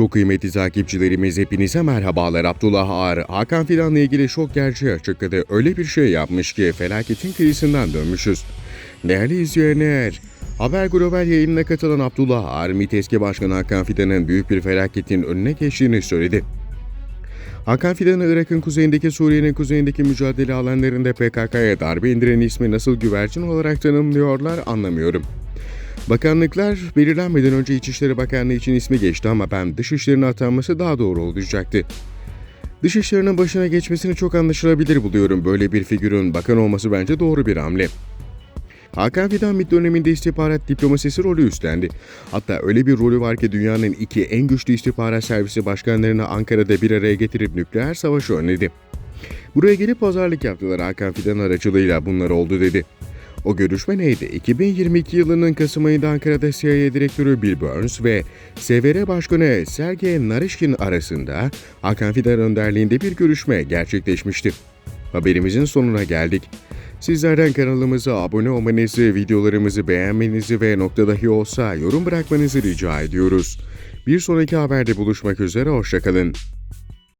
Çok kıymetli takipçilerimiz hepinize merhabalar. Abdullah Ağar, Hakan Fidan'la ilgili şok gerçeği açıkladı. Öyle bir şey yapmış ki felaketin kıyısından dönmüşüz. Değerli izleyenler, Haber Global yayınına katılan Abdullah Ağar, MİT eski Başkanı Hakan Fidan'ın büyük bir felaketin önüne geçtiğini söyledi. Hakan Fidan'ı Irak'ın kuzeyindeki Suriye'nin kuzeyindeki mücadele alanlarında PKK'ya darbe indiren ismi nasıl güvercin olarak tanımlıyorlar anlamıyorum. Bakanlıklar belirlenmeden önce İçişleri Bakanlığı için ismi geçti ama ben Dışişleri'ne atanması daha doğru olacaktı. Dışişleri'nin başına geçmesini çok anlaşılabilir buluyorum. Böyle bir figürün bakan olması bence doğru bir hamle. Hakan Fidan MİT döneminde istihbarat diplomasisi rolü üstlendi. Hatta öyle bir rolü var ki dünyanın iki en güçlü istihbarat servisi başkanlarını Ankara'da bir araya getirip nükleer savaşı önledi. Buraya gelip pazarlık yaptılar Hakan Fidan aracılığıyla bunlar oldu dedi. O görüşme neydi? 2022 yılının Kasım ayında Ankara'da CIA Direktörü Bill Burns ve SVR Başkanı Sergey Narishkin arasında Hakan Fidan önderliğinde bir görüşme gerçekleşmişti. Haberimizin sonuna geldik. Sizlerden kanalımıza abone olmanızı, videolarımızı beğenmenizi ve nokta dahi olsa yorum bırakmanızı rica ediyoruz. Bir sonraki haberde buluşmak üzere, hoşçakalın.